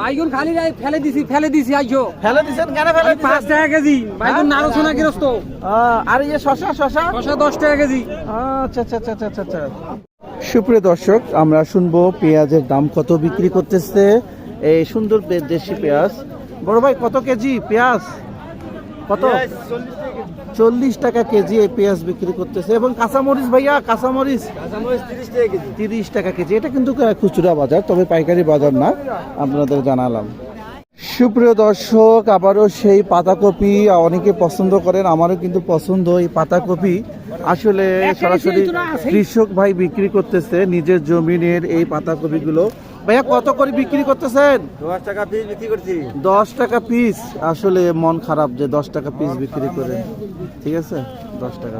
বাইগুন খালি রাই ফেলে দিছি ফেলে দিছি আইছো। ফেলে দিছেন? কেন ফেলে আমি পাঁচ টাকা কেজি বাইগুন নারো সোনা গৃহস্থ। আর এই শশা শশা? শশা দশ টাকা কেজি। আচ্ছা আচ্ছা আচ্ছা আচ্ছা আচ্ছা। সুপ্রিয় দর্শক আমরা শুনব পেঁয়াজের দাম কত বিক্রি করতেছে। এই সুন্দর দেশি পেঁয়াজ। বড় ভাই কত কেজি পেঁয়াজ? কত? চল্লিশ টাকা কেজি এই পেঁয়াজ বিক্রি করতেছে। এবং কাঁচামরিচ ভাইয়া কাঁচামরিচ তিরিশ টাকা কেজি। এটা কিন্তু খুচরা বাজার তবে পাইকারি বাজার না আপনাদের জানালাম। সুপ্রিয় দর্শক আবারও সেই পাতাকপি অনেকে পছন্দ করেন আমারও কিন্তু পছন্দ এই পাতাকপি। আসলে সরাসরি কৃষক ভাই বিক্রি করতেছে নিজের জমিনের এই পাতাকপিগুলো। ভাইয়া কত করে বিক্রি করতেছেন? দশ টাকা পিস বিক্রি করছি। দশ টাকা পিস আসলে মন খারাপ যে দশ টাকা পিস বিক্রি করে। ঠিক আছে? দশ টাকা।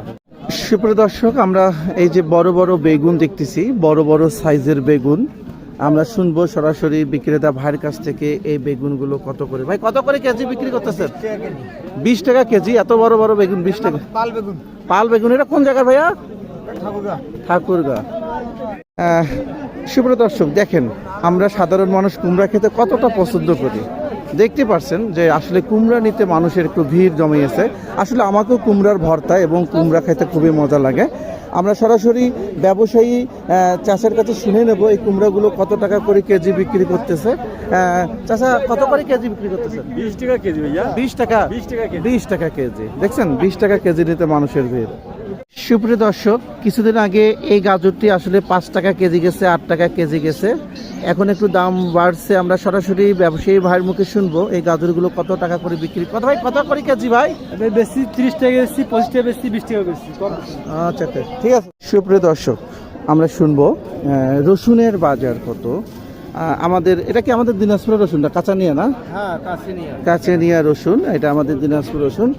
সুপ্রিয় দর্শক আমরা এই যে বড় বড় বেগুন দেখতেছি বড় বড় সাইজের বেগুন। আমরা শুনব সরাসরি বিক্রেতা ভাইয়ের কাছ থেকে এই বেগুনগুলো কত করে। ভাই কত করে কেজি বিক্রি করতেছেন? বিশ টাকা কেজি। এত বড় বড় বেগুন বিশ টাকা। পাল বেগুন। পাল বেগুন এটা কোন জায়গায় ভাইয়া? ঠাকুরগা। ঠাকুরগা। আহ, সুপ্রিয় দর্শক দেখেন আমরা সাধারণ মানুষ কুমড়া খেতে কতটা পছন্দ করি। দেখতে পারছেন যে আসলে কুমড়া নিতে মানুষের একটু ভিড় জমিয়েছে। আসলে আমাকেও কুমড়ার ভর্তা এবং কুমড়া খেতে খুবই মজা লাগে। আমরা সরাসরি ব্যবসায়ী চাষের কাছে শুনে নেব এই কুমড়াগুলো কত টাকা করে কেজি বিক্রি করতেছে। চাষা কত করে কেজি বিক্রি করতেছে? বিশ টাকা কেজি বিশ টাকা? বিশ টাকা বিশ টাকা কেজি। দেখছেন বিশ টাকা কেজি নিতে মানুষের ভিড়। সুপ্রিয় দর্শক কিছুদিন আগে এই গাজরটি আসলে পাঁচ টাকা কেজি গেছে আট টাকা কেজি গেছে। এখন একটু দাম বাড়ছে আমরা সরাসরি ব্যবসায়ী ভাইয়ের মুখে শুনব এই গাজরগুলো কত টাকা করে বিক্রি কত ভাই কত করে কেজি ভাই? বেশি ত্রিশ টাকা বেশি পঁচিশ টাকা বেশি বিশ টাকা বেশি আচ্ছা আচ্ছা ঠিক আছে। সুপ্রিয় দর্শক আমরা শুনব রসুনের বাজার কত? আমাদের এটা কি আমাদের দিনাজপুরের রসুনটা কাঁচা নিয়ে না? হ্যাঁ কাছে নিয়া রসুন এটা আমাদের দিনাজপুর রসুন।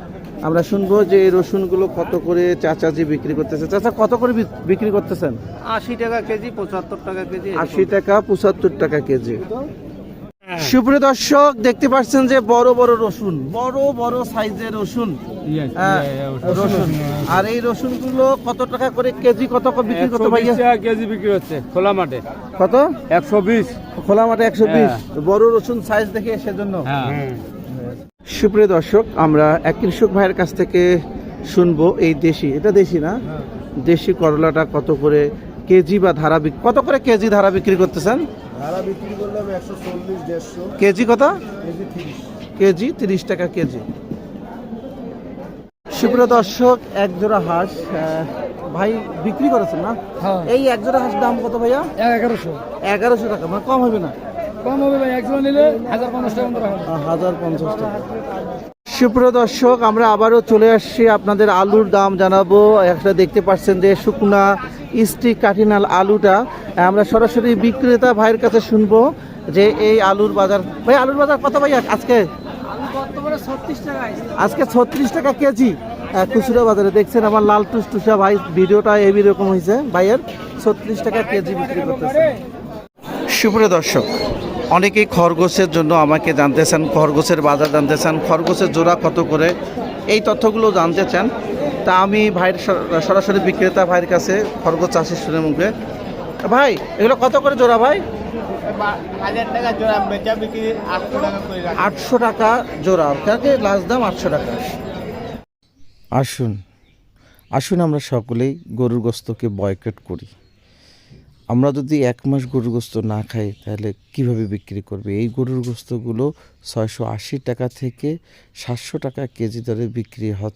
আমরা শুনব যে এই রসুনগুলো কত করে চাচাজি বিক্রি করতেছে। চাচা কত করে বিক্রি করতেছেন? আশি টাকা কেজি পঁচাত্তর টাকা কেজি আশি টাকা পঁচাত্তর টাকা কেজি। সুপ্রিয় দর্শক দেখতে পাচ্ছেন যে বড় বড় রসুন বড় বড় সাইজের রসুন। হ্যাঁ, রসুন। আর এই রসুনগুলো কত টাকা করে কেজি কত করে বিক্রি করতে ভাইয়া কেজি বিক্রি হচ্ছে খোলা মাঠে। কত? একশো বিশ। খোলা মাঠে একশো বিশ। হ্যাঁ। বড় রসুন সাইজ দেখে সেজন্য। হ্যাঁ। সুপ্রিয় দর্শক আমরা এক কৃষক ভাইয়ের কাছ থেকে শুনব এই দেশি। এটা দেশি না? দেশি করলাটা কত করে কেজি বা ধারা বিক- কত করে কেজি ধারা বিক্রি করতেছেন? বিক্রি কেজি কত? কেজি তিরিশ। টাকা কেজি। সুপ্রিয় দর্শক এক জোড়া হাঁস ভাই বিক্রি করেছেন না? হ্যাঁ। এই এক জোড়া হাঁস দাম কত ভাইয়া? এগারোশো। এগারোশো টাকা মানে কম হবে না? কম হবে ভাই একজন নিলে হাজার পঞ্চাশ টাকা হাজার পঞ্চাশ টাকা। সুপ্রিয় দর্শক আমরা আবারও চলে আসছি আপনাদের আলুর দাম জানাব। একটা দেখতে পাচ্ছেন যে শুকনা স্টিক কাঠিনাল আলুটা। আমরা সরাসরি বিক্রেতা ভাইয়ের কাছে শুনব যে এই আলুর বাজার ভাই আলুর বাজার কত ভাই আজকে? আজকে ছত্রিশ টাকা কেজি। খুচরা বাজারে দেখছেন আমার লাল টুসটুসা ভাই ভিডিওটা এই রকম হয়েছে। ভাইয়ের ছত্রিশ টাকা কেজি বিক্রি করতেছে। সুপ্রিয় দর্শক অনেকেই খরগোশের জন্য আমাকে জানতে চান খরগোশের বাজার জানতে চান খরগোশের জোড়া কত করে? এই তথ্যগুলো জানতে চান। তা আমি ভাইয়ের সর- সরাসরি বিক্রেতা ভাইয়ের কাছে খরগোশ চাষের শুনে মুখে। ভাই এগুলো কত করে জোড়া ভাই? আটশো টাকা জোড়া লাস্ট দাম আটশো টাকা। আসুন আসুন আমরা সকলেই গরুর গোস্তকে বয়কট করি। আমরা যদি এক মাস গরুর গোস্ত না খাই, তাহলে কীভাবে বিক্রি করবে? এই গরুর গোস্তগুলো ছয়শো আশি টাকা থেকে সাতশো টাকা কেজি দরে বিক্রি হচ্ছে।